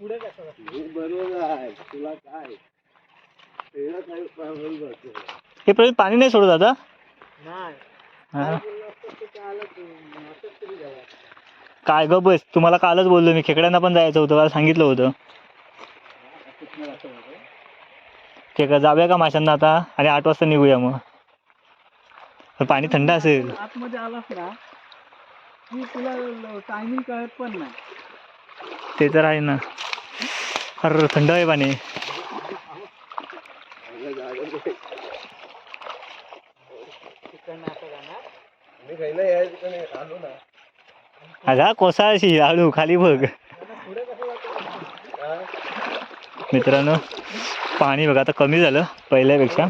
पुढे कसं बसलं? बरोबर आहे. तुला काय? पहिला काय प्रॉब्लेम जातो हे प्रवीण पाणी नाही सोडत आता? नाही. हा. काय ग बस तुम्हाला कालच बोललो मी. खेकड्यांना पण जायचं होतं काल सांगितलं होतं. ते का जाऊया का माशांना आता? आणि आठ वाजता निघूया मग. पण पाणी थंड असेल. आतमध्ये आलास ना की तुला टायमिंग कळत पण नाही. ते तर आहे ना. अरे थंड आहे पाणी. तिकडनं असं अगा कोसाळशी आळू खाली बघ. मित्रांनो पाणी बघा आता कमी झालं पहिल्यापेक्षा.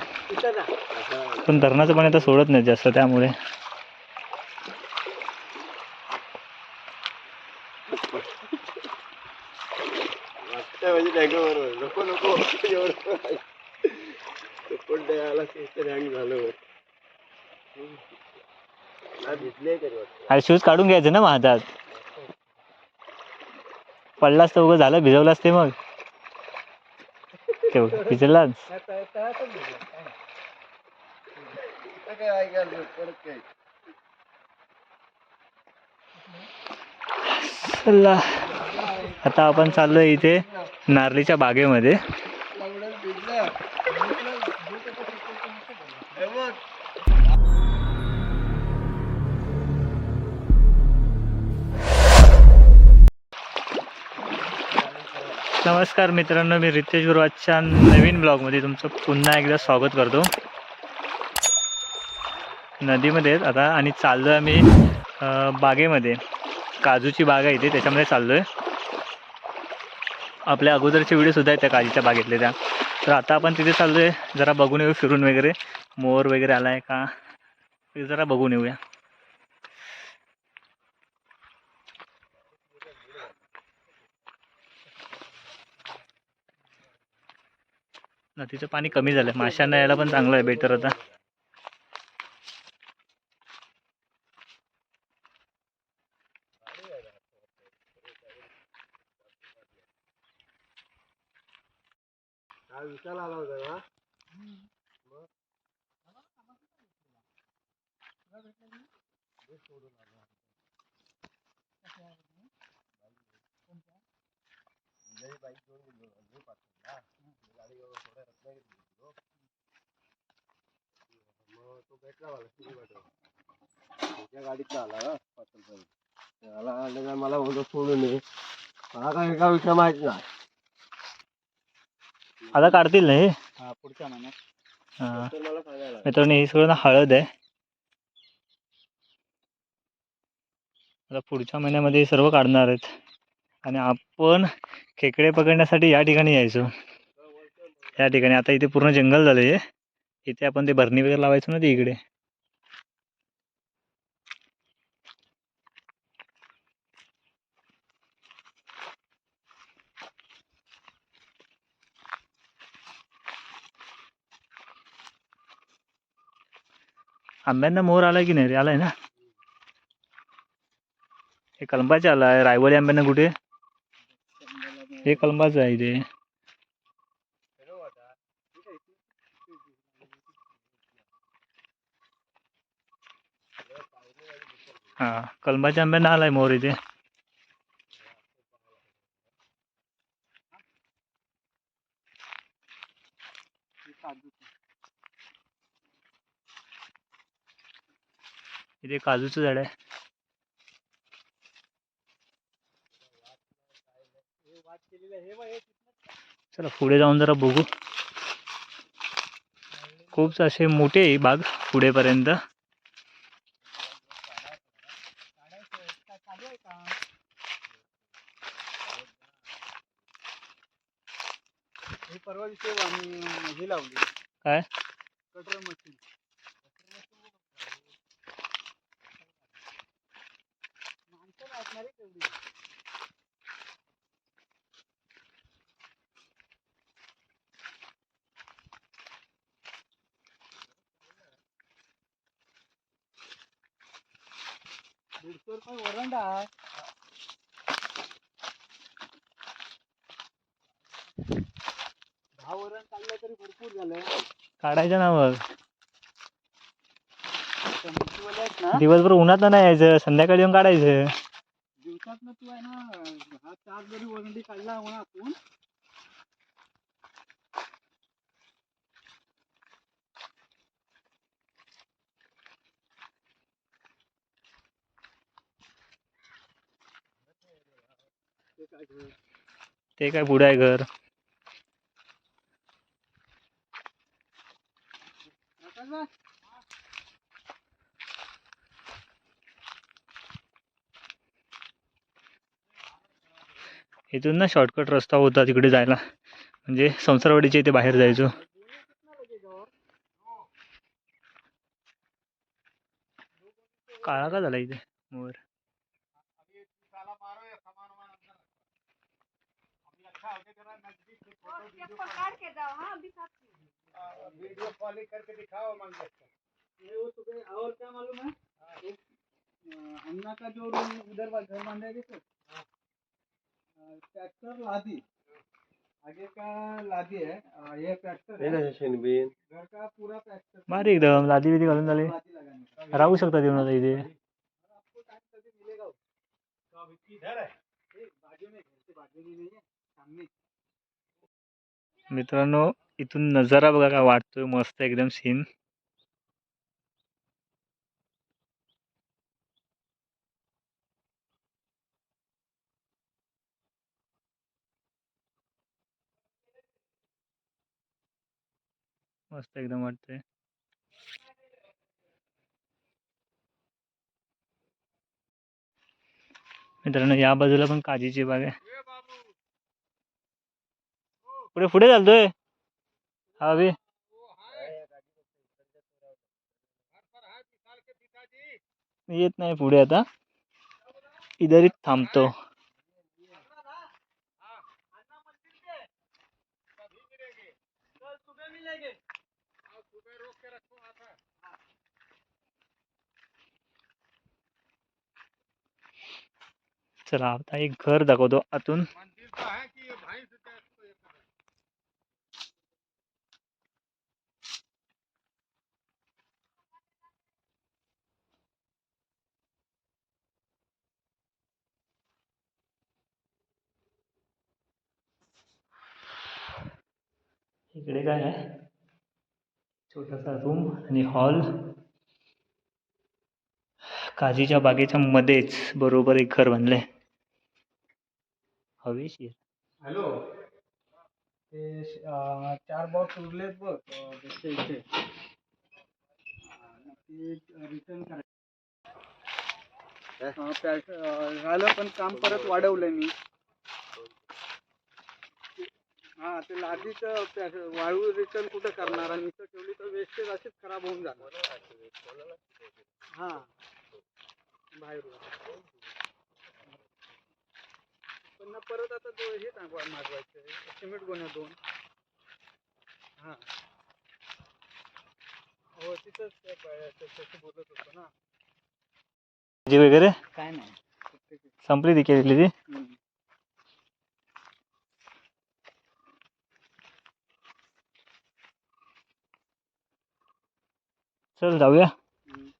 पण धरणाचं पाणी आता सोडत नाही जास्त त्यामुळे. म्हणजे टँकर बरोबर नको नको एवढं पण द्यायला ते हँग झालं हा भिजले तरी अरे शूज काढून घ्यायचं ना माझ्यात. पडलास तर उगं झालं भिजवलास ते मग. तेवढं भिजलाच. आता आपण चाललोय इथे. नारळीच्या बागेमध्ये. नमस्कार मित्रांनो मी रितेश गुरुवाजच्या नवीन ब्लॉगमध्ये तुमचं पुन्हा एकदा स्वागत करतो. नदीमध्ये आहेत आता आणि चाललो आहे आम्ही बागेमध्ये. काजूची बाग आहे इथे त्याच्यामध्ये चाललो आहे आपल्या अगोदरचे व्हिडिओसुद्धा आहेत त्या काजीच्या बागेतले त्या. तर आता आपण तिथे चाललो आहे जरा बघून येऊ फिरून वगैरे. मोर वगैरे आला आहे का? ते जरा बघून येऊया. नदीचं पाणी कमी झालं माशांना यायला पण चांगलं आहे बेटर आता. विचार आला होता ना? मग तो भेटला मला किती भेटला गाडीतला आला ना आला त्याला का मला बोलतो सोडून ये मला काय एका विषय माहीत नाही. आता काढतील ना हे? पुढच्या महिन्यात. मित्रांनो ही सगळं ना हळद आहे. आता पुढच्या महिन्यामध्ये सर्व काढणार आहेत. आणि आपण खेकडे पकडण्यासाठी या ठिकाणी यायचो. या ठिकाणी. आता इथे पूर्ण जंगल झालं आहे इथे आपण ते भरणी वगैरे लावायचो ना ते इकडे. आंब्यांना मोर आलाय की नाही रे? आलाय ना? हे कलंबाचे आलाय. रायवळी आंब्यांना कुठे? हे कलंबाचं आहे ते हा कलंबाच्या आंब्यांना आलाय मोर इथे. इथे काजूचं झाड आहे. चला पुढे जाऊन जरा बघू. खूप असे मोठे बाग पुढेपर्यंत. परवा दिवशी हे लावली. काय? Cutter machine. दीडशे रुपये वरंडा? आहे दहा वरण काढलं तरी भरपूर झालं. काढायचं ना मग. टमाटोवाले आहेत ना? दिवसभर उन्हात नाही यायचं संध्याकाळी येऊन काढायचं. दिवसात ना तू आहे ना हा चार जरी काढला म्हणा आपण ते काय पुढे आहे घर. इथून ना शॉर्टकट रस्ता होता तिकडे जायला. म्हणजे संसारवाडीच्या इथे बाहेर जायचो. काळा का झाला इथे. मोर. वीडियो कॉलिंग करके दिखाओ मन ये वो तुम्हें और क्या मालूम है? अन्ना का जो उधर घर बांधा है। देखो ट्रैक्टर लादी। आगे का लादी है ये ट्रैक्टर हे। है घर का पूरा ट्रैक्टर भारी एकदम लादी बिदी घालून झाले लादी लगाने का। राहू शकतात येऊन आता इथे आपको टाइम कभी मिलेगा वो। कब किधर है। बाजू में घर के बाजू में नहीं है सामने। मित्रांनो इथून नजारा बघा काय वाटतोय. मस्त एकदम सीन मस्त एकदम वाटतंय. मित्रांनो या बाजूला पण काजीची बाग आहे. पुढे पुढे चालतोय. हा बे. येत नाही पुढे आता. इधरीच थांबतो. चला आता एक घर दाखवतो आतून. इकडे काय आहे? छोटासा रूम आणि हॉल काजीच्या बागेच्या मध्येच बरोबर एक घर बांधलंय हवेशीर. हॅलो ते चार बॉक्स उरलेत बघ. इथे. ते रिटर्न करायचं. झालं पण काम परत वाढवलंय मी. हा ते लादीचं वाळू रिटर्न कुठं करणार? आणि इथं ठेवली तर वेस्टेज अशीच खराब होऊन जाणार. हा. बाहेरून. पण ना परत आता तो हे टाकवा मागवायचं सिमेंट गोण्या दोन. हा. हो तिथंच बोलत होतो ना. वगैरे? काय नाही. संपली ती केलेली ती? चल जाऊया. हम्म.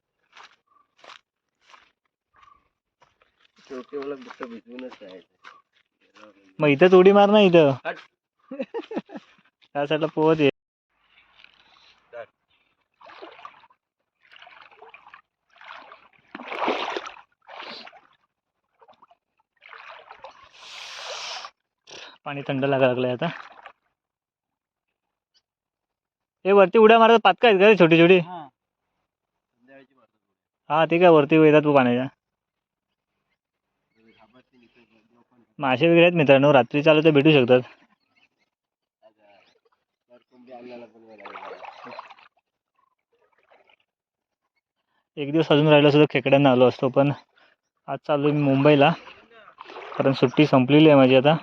शेवटी मला फक्त भिजवूनच राहायचं. मग इथंच उडी मार ना इथं. त्या साईडला पोहत ये. पाणी थंड लागायला लागलंय आता. हे वरती उड्या मारत पातका आहेत का छोटी छोटी हा हा ते काय वरती येतात पाण्याच्या. मासे वगैरे आहेत मित्रांनो रात्री चालू तर भेटू शकतात. एक दिवस अजून राहिलो असतो खेकड्यांना आलो असतो पण आज चालू आहे मी मुंबईला. कारण सुट्टी संपलेली आहे माझी आता.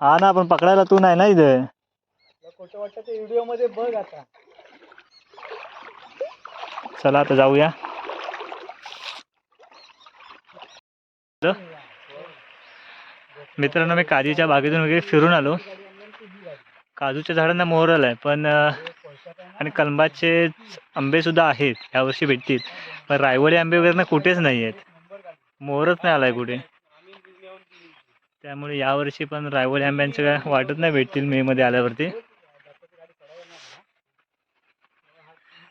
हा ना पण पकडायला तू नाही ना इथे. व्हिडिओमध्ये बघ आता. चला आता जाऊया. मित्रांनो मी काजूच्या बागेतून वगैरे फिरून आलो. काजूच्या झाडांना मोहर आला आहे पण आणि कलबाचे आंबेसुद्धा आहेत यावर्षी भेटतील. पण रायवळी आंबे वगैरे ना कुठेच नाही आहेत मोहरच नाही आला आहे कुठे. त्यामुळे यावर्षी पण रायवळी आंब्यांचं काय वाटत नाही भेटतील मेमध्ये आल्यावरती.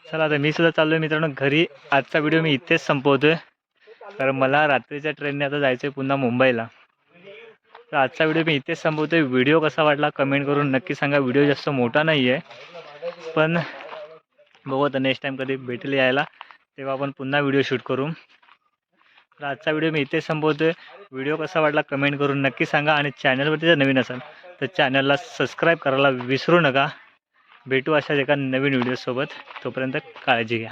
चला आता मी सुद्धा चाललो आहे मित्रांनो. घरी आजचा व्हिडिओ मी इथेच संपवतोय. कारण मला रात्रीच्या ट्रेनने आता जायचं आहे पुन्हा मुंबईला. तर आजचा व्हिडिओ मी इथेच संपवतोय. व्हिडिओ कसा वाटला कमेंट करून नक्की सांगा. व्हिडिओ जास्त मोठा नाही आहे पण बघू आता नेक्स्ट टाईम कधी भेटेल यायला तेव्हा आपण पुन्हा व्हिडिओ शूट करू. तर आजचा व्हिडिओ मी इथेच संपवतोय. व्हिडिओ कसा वाटला कमेंट करून नक्की सांगा. आणि चॅनलवरती जर नवीन असाल तर चॅनलला सबस्क्राईब करायला विसरू नका. भेटू अशाच एका नवीन व्हिडिओसोबत तोपर्यंत काळजी घ्या.